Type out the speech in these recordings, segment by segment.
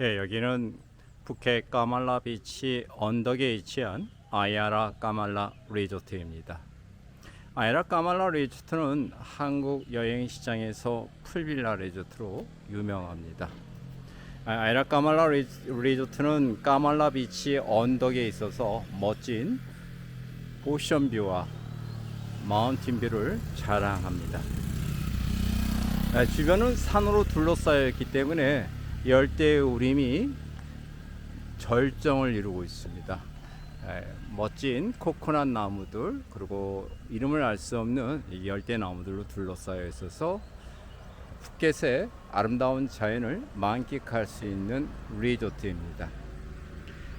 예, 여기는 푸켓 까말라 비치 언덕에 위치한 아야라 까말라 리조트입니다. 아야라 까말라 리조트는 한국 여행 시장에서 풀빌라 리조트로 유명합니다. 아, 아야라 까말라 리- 리조트는 까말라 비치 언덕에 있어서 멋진 오션뷰와 마운틴뷰를 자랑합니다. 아, 주변은 산으로 둘러싸여 있기 때문에 열대 우림이 절정을 이루고 있습니다. 에, 멋진 코코넛 나무들 그리고 이름을 알 수 없는 이 열대 나무들로 둘러싸여 있어서 푸켓의 아름다운 자연을 만끽할 수 있는 리조트입니다.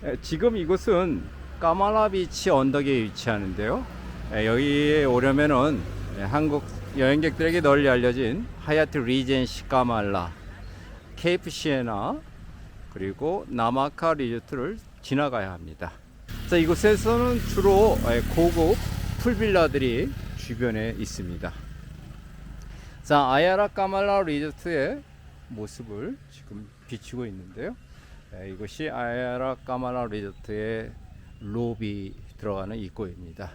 에, 지금 이곳은 까말라 비치 언덕에 위치하는데요. 에, 여기에 오려면은 에, 한국 여행객들에게 널리 알려진 하얏트 리젠시 까말라, 케이프 시에나 그리고 나마카 리조트를 지나가야 합니다. 자, 이곳에서는 주로 에, 고급 풀빌라들이 주변에 있습니다. 자, 아야라 까말라 리조트의 모습을 지금 비추고 있는데요. 에, 이곳이 아야라 까말라 리조트의 로비 들어가는 입구입니다.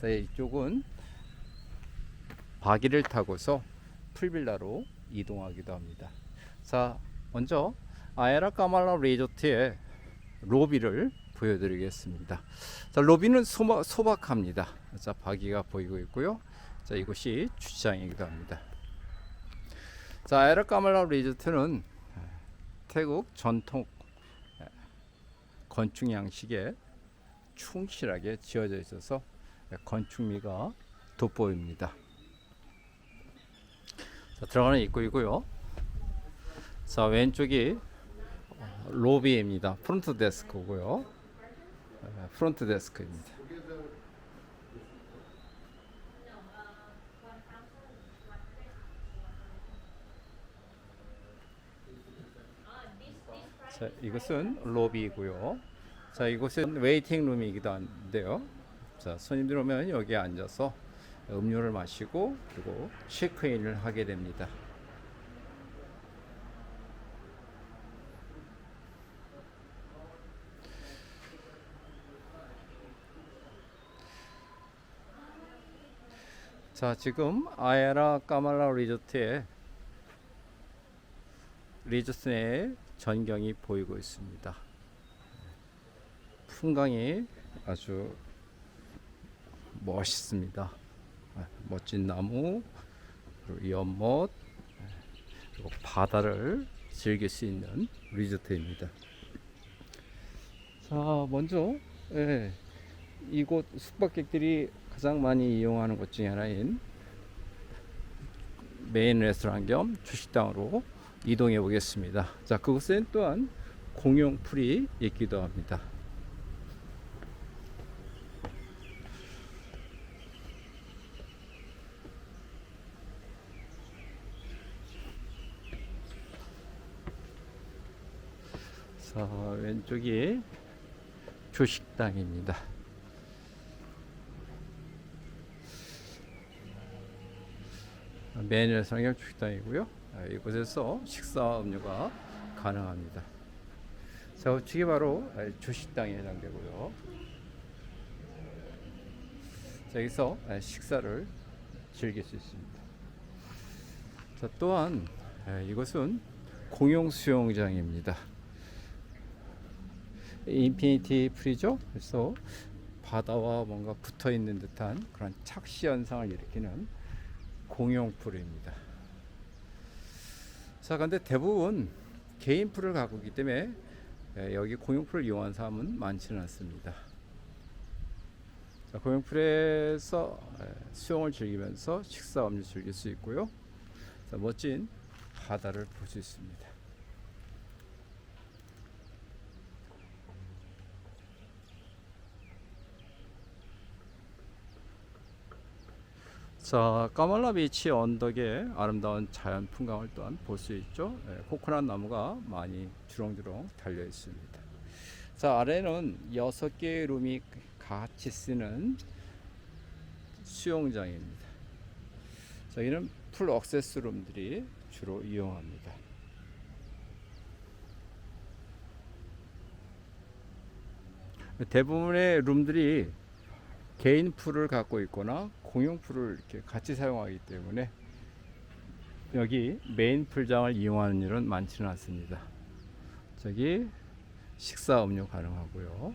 자, 이쪽은 바기를 타고서 풀빌라로 이동하기도 합니다. 자, 먼저 아에라 까말라 리조트의 로비를 보여드리겠습니다. 자, 로비는 소박, 소박합니다. 자, 바기가 보이고 있고요. 자, 이곳이 주차장이기도 합니다. 자, 아에라 까말라 리조트는 태국 전통 건축 양식에 충실하게 지어져 있어서 건축미가 돋보입니다. 자, 들어가는 입구이고요. 자, 왼쪽이 어, 로비입니다. 프론트 데스크고요. 에, 프론트 데스크입니다. 자, 이것은 로비이고요. 자, 이곳은 웨이팅 룸이기도 한데요. 자, 손님들 오면 여기에 앉아서 음료를 마시고 그리고 체크인을 하게 됩니다. 자, 지금 아야라 까말라 리조트에 리조트 내에 전경이 보이고 있습니다. 풍광이 아주 멋있습니다. 아, 멋진 나무, 그리고 연못, 그리고 바다를 즐길 수 있는 리조트입니다. 자, 먼저 예, 이곳 숙박객들이 가장 많이 이용하는 곳 중에 하나인 메인 레스토랑 겸 주식당으로 이동해 보겠습니다. 자, 그곳엔 또한 공용 풀이 있기도 합니다. 자, 왼쪽이 조식당입니다. 메뉴 상경 조식당이고요. 아, 이곳에서 식사 음료가 가능합니다. 자, 우측이 바로 아, 조식당에 해당되고요. 자, 여기서 아, 식사를 즐길 수 있습니다. 자, 또한 아, 이곳은 공용 수영장입니다. 인피니티 풀이죠. 그래서 바다와 뭔가 붙어 있는 듯한 그런 착시 현상을 일으키는 공용 풀입니다. 자, 근데 대부분 개인 풀을 갖고 있기 때문에 에, 여기 공용 풀을 이용한 사람은 많지는 않습니다. 자, 공용 풀에서 에, 수영을 즐기면서 식사 음료 즐길 수 있고요. 자, 멋진 바다를 볼 수 있습니다. 자, 까말라비치 언덕의 아름다운 자연 풍광을 또한 볼 수 있죠. 예, 코코넛 나무가 많이 주렁주렁 달려 있습니다. 자, 아래는 여섯 개의 룸이 같이 쓰는 수영장입니다. 저희는 풀 억세스 룸들이 주로 이용합니다. 대부분의 룸들이 개인 풀을 갖고 있거나 공용 풀을 이렇게 같이 사용하기 때문에 여기 메인 풀장을 이용하는 일은 많지는 않습니다. 저기 식사 음료 가능하고요.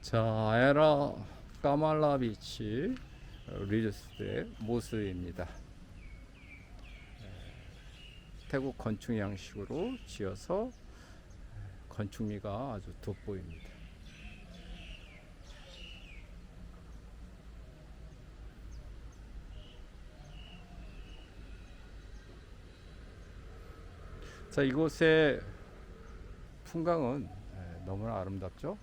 자, 아에라 까말라 비치 리조스의 모습입니다. 태국 건축 양식으로 지어서 건축미가 아주 돋보입니다. 자, 이곳의 풍광은 예, 너무나 아름답죠.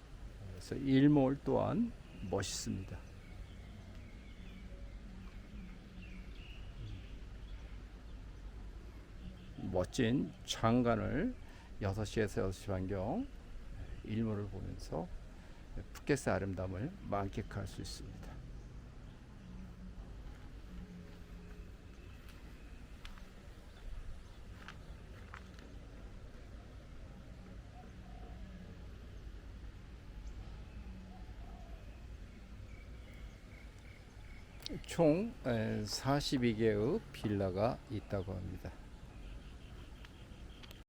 그래서 일몰 또한 멋있습니다. 멋진 장관을 6시에서 6시 반경 일몰을 보면서 푸켓의 아름다움을 만끽할 수 있습니다. 총 42개의 빌라가 있다고 합니다.